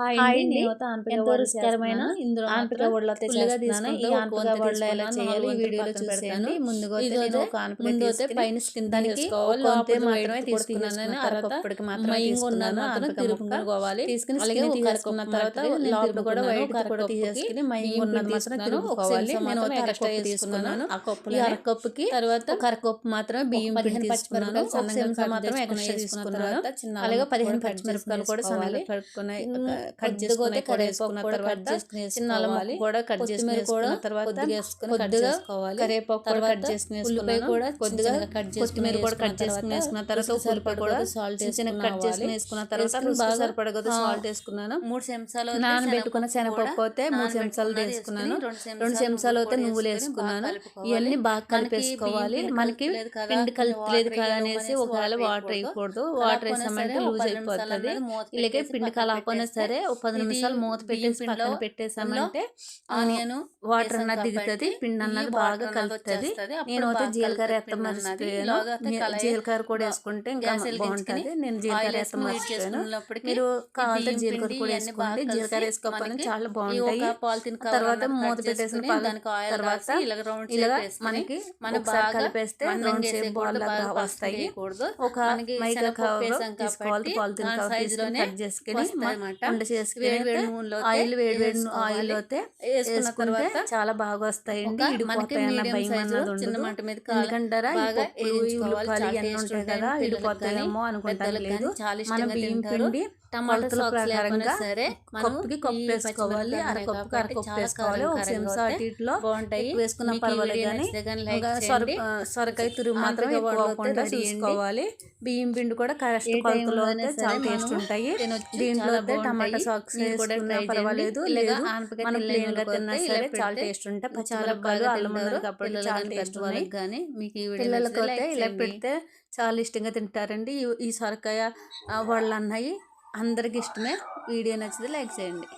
Hi ఎంతో రుచికరమైన. ఇందులో ఆనపకాయ మాత్రం వడలు అయితే ఫుల్గా చేస్తున్నాను. ఈ వడలు ఎలా చేయాలి వీడియోలో పెడతాను. ముందుగా నేను ఒక తీసుకుని పైన స్కిన్ దానికి వంతు మాత్రమే తీసుకున్నాను తీసుకున్నాను తీసుకుని అరకప్పు తర్వాత లోపల కూడా. వైట్ కూడా తీసేసుకుని బియ్యం ఉన్నది మాత్రం తీసుకున్నాను. తిరుపుకోవాలి నేను ఒక ఆ కప్పులోనే. ఈ అరకప్పుకి తర్వాత ఒక అరకప్పు మాత్రమే బియ్యం పిండి తీసుకున్నాను సన్నగా మాత్రం ఎక్స్ట్రా తీసుకున్నాను అలాగే పదిహేను పచ్చిమిరపకాయలు కూడా సన్నగా. కడుక్కున్నాయి కట్ చేసుకుని వేసుకున్న తర్వాత చిన్న అల్లం. కూడా కట్ చేసుకుని కూడా తర్వాత కొద్దిగా. కరివేపాకు కూడా కట్ చేసుకుని వేసుకున్నాను. కూడా కొద్దిగా కట్ చేసుకుని కూడా కట్ చేసుకుని వేసుకున్న తర్వాత ఉల్లిపాయ కూడా సరిపడా salt చిన్న కట్ చేసుకుని వేసుకున్న తర్వాత బాగా సరిపడగా సాల్ట్ వేసుకున్నాను. మూడు చెంచాలు నానబెట్టుకున్న శనగపప్పు అయితే మూడు చెంచాలు వేసుకున్నాను. రెండు చెంచాలు అయితే నువ్వులు వేసుకున్నాను. ఇవన్నీ బాగా కలిపేసుకోవాలి. మనకి పిండి కలిపలేదు కదా అనేసి ఒకవేళ వాటర్ వేయకూడదు. వాటర్ వేసామంటే లూజ్ అయిపోతుంది. ఇలాగే పిండి కలపకపోయినా సరే ఒక పది నిమిషాలు మూత పెట్టేసి పక్కన పెట్టేసామంటే ఆనియన్ వాటర్ అన్నది దిగుతుంది పిండి అన్నది బాగా కలుపుతుంది. నేను అయితే జీలకర్ర ఎత్త మర్చిపోయాను. జీలకర్ర కూడా వేసుకుంటే ఇంకా బాగుంటుంది. నేను జీలకర్ర ఎత్త మర్చిపోయాను. మీరు కావాలంటే జీలకర్ర కూడా వేసుకోండి. జీలకర్ర వేసుకోకపోయినా చాలా బాగుంటాయి. తర్వాత మూత పెట్టేసిన తర్వాత ఇలా మనకి మన బాగా కలిపేస్తే రౌండ్ షేప్ బాల్ లాగా వస్తాయి. ఒక కవర్ వేసాం తీసుకోవాలి. పాలిథిన్ కవర్ తీసుకొని కట్ చేసుకుని ఉండ చేసుకుని వేడి వేడి నూనెలో ఆయిల్ వేడి వేడి. ఆయిల్ అయితే వేసుకున్న తర్వాత చాలా బాగా వస్తాయండి చిన్న మంట మీద ఎందుకంటారా. ఉల్లిపాయలు ఇవన్నీ ఉంటాయి. కదా ఇడిపోతాయేమో అనుకుంటాను పెద్దలకు లేదు మన ఇష్టంగా బియ్యం. పిండి టమాటా సాస్ లేకపోయినా సరే కప్పుకి కప్పు వేసుకోవాలి అరకప్పుకి కాబట్టి అరకప్పు చాలా వేసుకోవాలి ఒక చెంచా కారం అటు ఇటులో బాగుంటాయి. వేసుకున్నా పర్వాలేదు కానీ సొరకాయ తురుగు మాత్రం ఆనపకాయ ఎక్కువ వడలు అవ్వకుండా అయితే రెడీ అండి. చూసుకోవాలి బియ్యం పిండి కూడా కరెక్ట్ కొలతలో చాలా టేస్ట్ ఉంటాయి. దీంట్లో అయితే టమాటా. సాక్స్ వేసుకున్నా పర్వాలేదు లేదు మనం ప్లెయిన్గా తిన్నా సరే ఇలా చాలా టేస్ట్ ఉంటాయి చాలా బాగా అల్లం. కాబట్టి చాలా టేస్ట్ ఉన్నాయి కానీ మీకు ఈ వీడియో పిల్లలకి నచ్చితే అయితే లైక్ ఇలా. పెడితే చాలా ఇష్టంగా తింటారండి ఈ- సొరకాయ వడలు అన్నాయి అందరికి ఇష్టమే. వీడియో నచ్చితే లైక్ చేయండి.